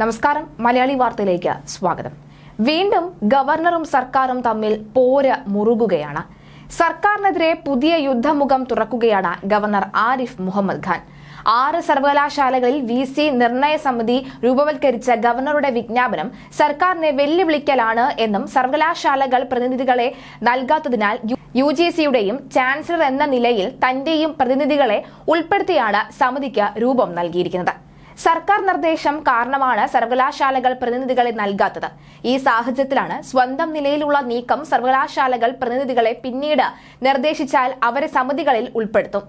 നമസ്കാരം മലയാളി വാർത്തയിലേക്ക് സ്വാഗതം. വീണ്ടും ഗവർണറും സർക്കാരും തമ്മിൽ പോര മുറുകുകയാണ്. സർക്കാരിനെതിരെ പുതിയ യുദ്ധമുഖം തുറക്കുകയാണ് ഗവർണർ ആരിഫ് മുഹമ്മദ് ഖാൻ. ആറ് സർവകലാശാലകളിൽ വി സി നിർണയ സമിതി രൂപവൽക്കരിച്ച ഗവർണറുടെ വിജ്ഞാപനം സർക്കാരിനെ വെല്ലുവിളിക്കലാണ് എന്നും സർവകലാശാലകൾ പ്രതിനിധികളെ നൽകാത്തതിനാൽ യു ജി സിയുടെയും ചാൻസലർ എന്ന നിലയിൽ തന്റെയും പ്രതിനിധികളെ ഉൾപ്പെടുത്തിയാണ് സമിതിക്ക് രൂപം നൽകിയിരിക്കുന്നത്. സർക്കാർ നിർദ്ദേശം കാരണമാണ് സർവകലാശാലകൾ പ്രതിനിധികളെ നൽകാത്തത്. ഈ സാഹചര്യത്തിലാണ് സ്വന്തം നിലയിലുള്ള നീക്കം സർവകലാശാലകൾ പ്രതിനിധികളെ പിന്നീട് നിർദ്ദേശിച്ചാൽ അവരെ സമിതികളിൽ ഉൾപ്പെടുത്തും.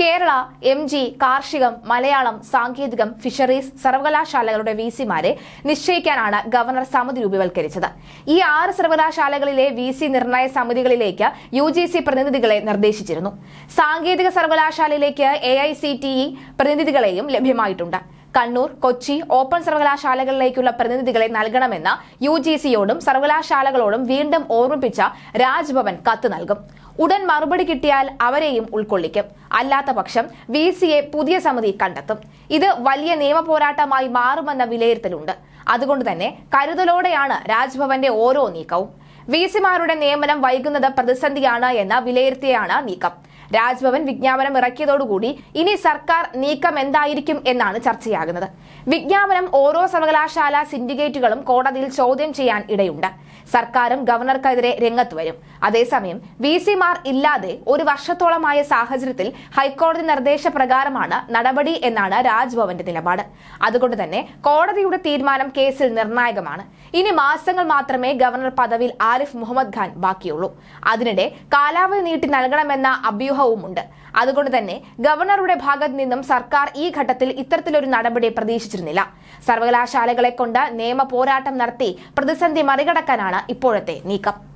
കേരള എം ജി കാർഷികം മലയാളം സാങ്കേതികം ഫിഷറീസ് സർവകലാശാലകളുടെ വി സിമാരെ നിശ്ചയിക്കാനാണ് ഗവർണർ സമിതി രൂപവൽക്കരിച്ചത്. ഈ ആറ് സർവകലാശാലകളിലെ വി സി നിർണയ സമിതികളിലേക്ക് യു ജി സി പ്രതിനിധികളെ നിർദ്ദേശിച്ചിരുന്നു. സാങ്കേതിക സർവകലാശാലയിലേക്ക് A I C T E പ്രതിനിധികളെയും ലഭ്യമായിട്ടുണ്ട്. കണ്ണൂർ കൊച്ചി ഓപ്പൺ സർവകലാശാലകളിലേക്കുള്ള പ്രതിനിധികളെ നൽകണമെന്ന് യു ജി സിയോടും സർവകലാശാലകളോടും വീണ്ടും ഓർമ്മിപ്പിച്ച രാജ്ഭവൻ കത്ത് നൽകും. ഉടൻ മറുപടി കിട്ടിയാൽ അവരെയും ഉൾക്കൊള്ളിക്കും. അല്ലാത്ത പക്ഷം വി സിയെ പുതിയ സമിതി കണ്ടെത്തും. ഇത് വലിയ നിയമ പോരാട്ടമായി മാറുമെന്ന വിലയിരുത്തലുണ്ട്. അതുകൊണ്ട് തന്നെ കരുതലോടെയാണ് രാജ്ഭവന്റെ ഓരോ നീക്കവും. വി സിമാരുടെ നിയമനം വൈകുന്നത് പ്രതിസന്ധിയാണ് എന്ന വിലയിരുത്തിയാണ് നീക്കം. രാജ്ഭവൻ വിജ്ഞാപനം ഇറക്കിയതോടുകൂടി ഇനി സർക്കാർ നീക്കം എന്തായിരിക്കും എന്നാണ് ചർച്ചയാകുന്നത്. വിജ്ഞാപനം ഓരോ സർവകലാശാല സിൻഡിക്കേറ്റുകളും കോടതിയിൽ ചോദ്യം ചെയ്യാൻ ഇടയുണ്ട്. സർക്കാരും ഗവർണർക്കെതിരെ രംഗത്ത് വരും. അതേസമയം വി സിമാർ ഇല്ലാതെ ഒരു വർഷത്തോളമായ സാഹചര്യത്തിൽ ഹൈക്കോടതി നിർദ്ദേശപ്രകാരമാണ് നടപടി എന്നാണ് രാജ്ഭവന്റെ നിലപാട്. അതുകൊണ്ട് തന്നെ കോടതിയുടെ തീരുമാനം കേസിൽ നിർണായകമാണ്. ഇനി മാസങ്ങൾ മാത്രമേ ഗവർണർ പദവിയിൽ ആരിഫ് മുഹമ്മദ് ഖാൻ ബാക്കിയുള്ളൂ. അതിനിടെ കാലാവധി നീട്ടി നൽകണമെന്ന അഭ്യൂഹവുമുണ്ട് അതുകൊണ്ട് തന്നെ ഗവർണറുടെ ഭാഗത്ത് നിന്നും സർക്കാർ ഈ ഘട്ടത്തിൽ ഇത്തരത്തിലൊരു നടപടി പ്രതീക്ഷിച്ചിരുന്നില്ല. സർവകലാശാലകളെ കൊണ്ട് നിയമ പോരാട്ടം നടത്തി പ്രതിസന്ധി മറികടക്കാനാണ് ഇപ്പോഴത്തെ നീക്കം.